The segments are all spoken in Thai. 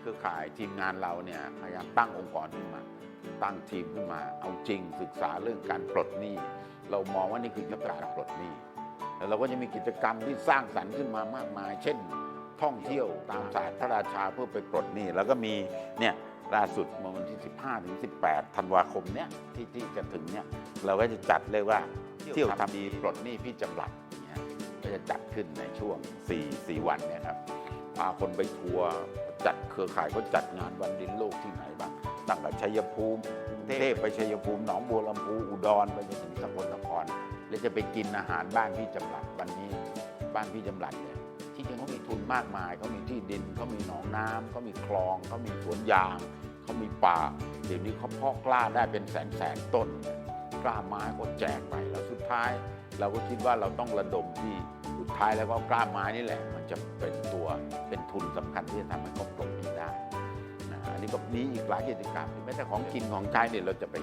เครือข่ายทีมงานเราเนี่ยพยายามตั้งองค์กรขึ้นมา ตั้งทีมขึ้นมา เอาจริงศึกษาเรื่องการปลดหนี้ เรามองว่านี่คือยุทธการปลดหนี้แล้วเราก็จะมีกิจกรรมที่สร้างสรรค์ขึ้นมามากมาย เช่น ท่องเที่ยวตามศาสตร์พระราชาเพื่อไปปลดหนี้ แล้วก็มีเนี่ยล่าสุดเมื่อวันที่ 15ถึง18 ธันวาคมเนี่ยที่ที่จะถึงเนี่ยเราก็จะจัดเลยว่าเที่ยวทำดีปลดหนี้พี่จำรัดอย่างเงี้ยก็จะจัดขึ้นในช่วง 4 4 วันเนี่ยครับ พาคนไปทัวร์จัดเครือข่ายเขาจัดงานวันดินโลกที่ไหนบ้างตั้งแต่ชัยภูมิกรุงเทพไปชัยภูมิหนองบัวลำพูอุดรไปจนถึงสกลนคร แล้วจะไปกินอาหารบ้านพี่จำรัดวันนี้บ้านพี่จำรัดเนี่ยที่จริงเขามีทุนมากมายเขามีที่ดินเขามีหนองน้ำเขามีคลองเขามีสวนยางเขามีป่าเดี๋ยวนี้เขาเพาะกล้าได้เป็นแสนแสนต้นเนี่ยกล้าไม้ก็แจกไปแล้วสุดท้าย เราก็คิดว่าเราต้องระดมที่สุดท้ายแล้วก็กล้าไม้นี่แหละ มันจะเป็น นี่ก็มีอีกหลายกิจกรรมแม้แต่ของกินของใช้เนี่ยเราจะไป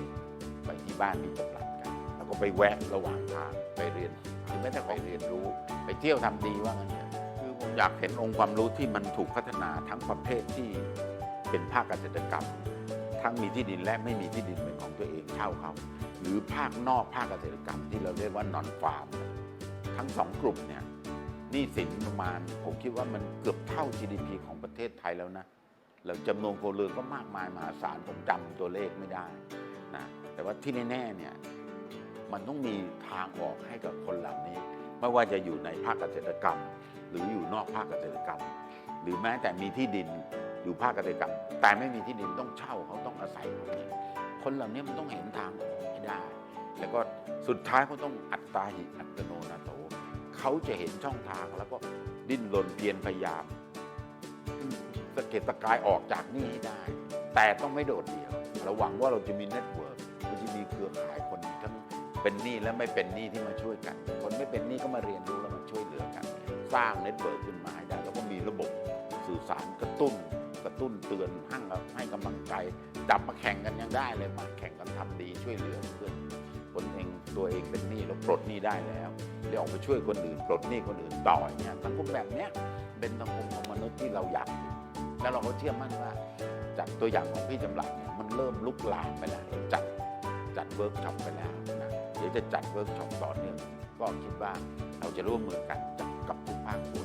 ไปที่บ้านมีจำรัดกัน แล้วก็ไปแวะระหว่างทางไปเรียนหรือแม้แต่ไปเรียนรู้ ไปเที่ยวทำดีว่างั้นเถอะคือผมอยากเห็นองค์ความรู้ที่มันถูกพัฒนาทั้งประเภทที่เป็นภาคเกษตรกรรม ทั้งมีที่ดินและไม่มีที่ดินเป็นของตัวเองเช่าเขา หรือภาคนอกภาคเกษตรกรรมที่เราเรียกว่านอนฟาร์มทั้งสองกลุ่มเนี่ยหนี้สินประมาณผมคิดว่ามันเกือบเท่า GDP ของประเทศไทยแล้วนะ แล้วจำนวนครัวเรือนก็มากมายมหาศาลผมจำตัวเลขไม่ได้นะแต่ว่าที่แน่ๆเนี่ยมันต้องมีทางออกให้กับคนเหล่านี้ ไม่ว่าจะอยู่ในภาคเกษตรกรรม หรืออยู่นอกภาคเกษตรกรรม หรือแม้แต่มีที่ดินอยู่ภาคเกษตรกรรม แต่ไม่มีที่ดินต้องเช่าเขาต้องอาศัยเขาเนี่ยคนเหล่านี้มันต้องเห็นทางออกให้ได้ แล้วก็สุดท้ายเขาต้องอัตตาหิอัตโนนาโถเขาจะเห็นช่องทางแล้วก็ดิ้นรนเพียรพยายาม ตะกายออกจากหนี่ให้ได้ แต่ต้องไม่โดดเดี่ยวเราหวังว่าเราจะมีเน็ตเวิร์กเราจะมีเครือข่ายคนทั้งเป็นหนี้และไม่เป็นหนี้ที่มาช่วยกัน คนไม่เป็นหนี้ก็มาเรียนรู้แล้วมาช่วยเหลือกัน สร้างเน็ตเวิร์กขึ้นมาได้แล้วก็มีระบบสื่อสารกระตุ้น กระตุ้นเตือนให้ให้กำลังใจจับมาแข่งกันยังได้เลยมาแข่งกันทำดีช่วยเหลือเพื่อนคนเองตัวเองเป็นหนี้แล้วปลดหนี้ได้แล้วเดี๋ยวออกไปช่วยคนอื่นปลดหนี้คนอื่นต่อยเงี้ยสังคมแบบเนี้ยเป็นสังคมของมนุษย์ที่เราอยาก แล้วเราก็เชื่อมั่นว่า จากตัวอย่างของพี่จำหลักเนี่ยมันเริ่มลุกลามไปแล้วจัดจัดเวิร์กช็อปไปแล้วนะเดี๋ยวจะจัดเวิร์กช็อปต่อเนื่องก็คิดว่าเราจะร่วมมือกันกับทุกภาคส่วน